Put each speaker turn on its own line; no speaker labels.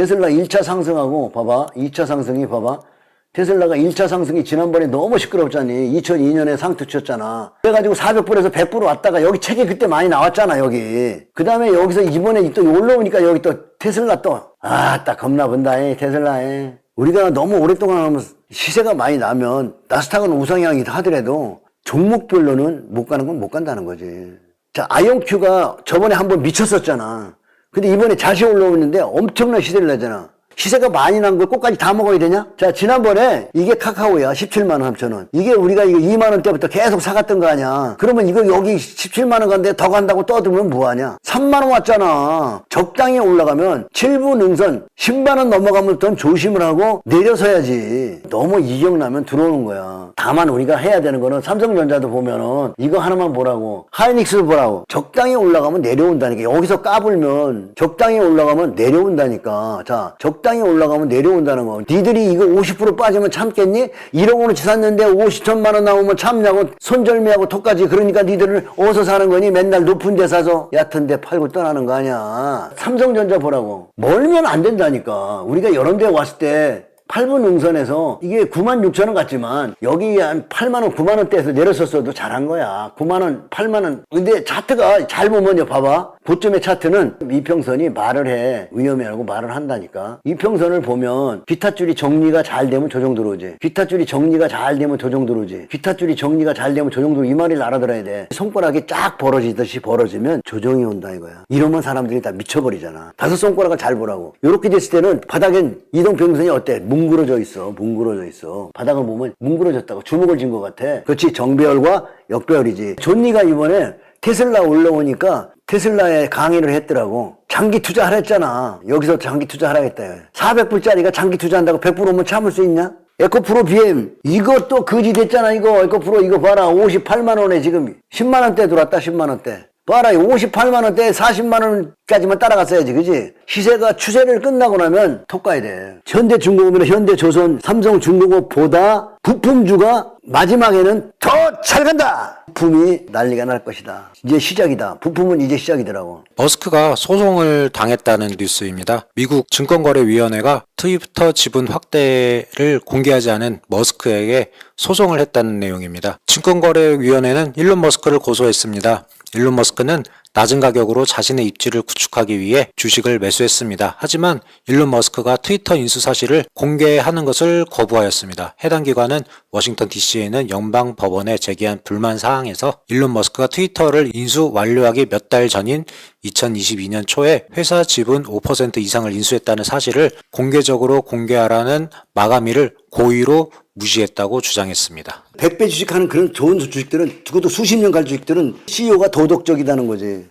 테슬라 1차 상승하고 봐봐. 2차 상승이 봐봐. 테슬라가 1차 상승이 지난번에 너무 시끄럽잖니. 2002년에 상투 쳤잖아. 그래가지고 400불에서 100불 왔다가 여기 책이 그때 많이 나왔잖아, 여기. 그 다음에 여기서 이번에 또 올라오니까 여기 또 테슬라 또. 아, 딱 겁나 본다, 이 테슬라에. 우리가 너무 오랫동안 하면 시세가 많이 나면 나스닥은 우상향이 하더라도 종목별로는 못 가는 건 못 간다는 거지. 자, 아이온큐가 저번에 한번 미쳤었잖아. 근데 이번에 다시 올라오는데 엄청난 시세를 내잖아. 시세가 많이 난걸 꼭까지 다 먹어야 되냐? 자, 지난번에 이게 카카오야. 17만원 3천원. 이게 우리가 이거 2만원 때부터 계속 사갔던 거 아니야. 그러면 이거 여기 17만원 간데 더 간다고 떠들면 뭐하냐? 3만원 왔잖아. 적당히 올라가면 7부 능선 10만원 넘어가면 좀 조심을 하고 내려서야지. 너무 이격나면 들어오는 거야. 다만 우리가 해야 되는 거는 삼성전자도 보면은 이거 하나만 보라고. 하이닉스도 보라고. 적당히 올라가면 내려온다니까. 여기서 까불면 적당히 올라가면 내려온다니까. 자, 적당히 올라가면 내려온다는 거. 니들이 이거 50% 빠지면 참겠니? 1억 원어치 샀는데 50천만 원 나오면 참냐고 손절매하고 톡까지 그러니까 니들은 어디서 사는 거니? 맨날 높은 데 사서 얕은 데 팔고 떠나는 거 아니야. 삼성전자 보라고. 멀면 안 된다니까. 우리가 여러 데 왔을 때 8분 능선에서 이게 9만 6천 원 같지만 여기 한 8만 원, 9만 원대에서 내렸었어도 잘한 거야. 9만 원, 8만 원. 근데 차트가 잘 보면요, 봐봐. 고점의 차트는 이평선이 말을 해. 위험해라고 말을 한다니까. 이평선을 보면 기타줄이 정리가 잘 되면 저 정도로 오지. 기타줄이 정리가 잘 되면 저 정도로 오지. 기타줄이 정리가 잘 되면 저 정도로 이 말을 알아들어야 돼. 손가락이 쫙 벌어지듯이 벌어지면 조정이 온다 이거야. 이러면 사람들이 다 미쳐버리잖아. 다섯 손가락을 잘 보라고. 이렇게 됐을 때는 바닥엔 이동평선이 어때? 뭉 그러져 있어. 뭉그러져 있어. 바닥을 보면 뭉그러졌다고 주먹을 쥔 것 같아. 그렇지. 정배열과 역배열이지. 존니가 이번에 테슬라 올라오니까 테슬라에 강의를 했더라고. 장기 투자하라 했잖아. 여기서 장기 투자하라 했다. 400불짜리가 장기 투자한다고 100불 오면 참을 수 있냐? 에코프로 BM 이것도 거지 됐잖아 이거 에코프로 이거 봐라 58만 원에 지금 10만 원대 들어왔다 10만 원대 봐라 58만 원대 40만 원까지만 따라갔어야지 그지 시세가 추세를 끝나고 나면 톡 가야 돼 현대중공업이나 현대조선 삼성중공업보다 부품주가 마지막에는 더 잘 간다 부품이 난리가 날 것이다 이제 시작이다 부품은 이제 시작이더라고
머스크가 소송을 당했다는 뉴스입니다. 미국 증권거래위원회가 트위터 지분 확대를 공개하지 않은 머스크에게 소송을 했다는 내용입니다. 증권거래위원회는 일론 머스크를 고소했습니다. 일론 머스크는 낮은 가격으로 자신의 입지를 구축하기 위해 주식을 매수했습니다. 하지만 일론 머스크가 트위터 인수 사실을 공개하는 것을 거부하였습니다. 해당 기관은 워싱턴 DC에 있는 연방 법원에 제기한 불만 사항에서 일론 머스크가 트위터를 인수 완료하기 몇 달 전인 2022년 초에 회사 지분 5% 이상을 인수했다는 사실을 공개적으로 공개하라는 마감일을 고의로 무시했다고 주장했습니다.
100배 주식하는 그런 좋은 주식들은 그것도 수십 년 갈 주식들은 CEO가 도덕적이다는 거지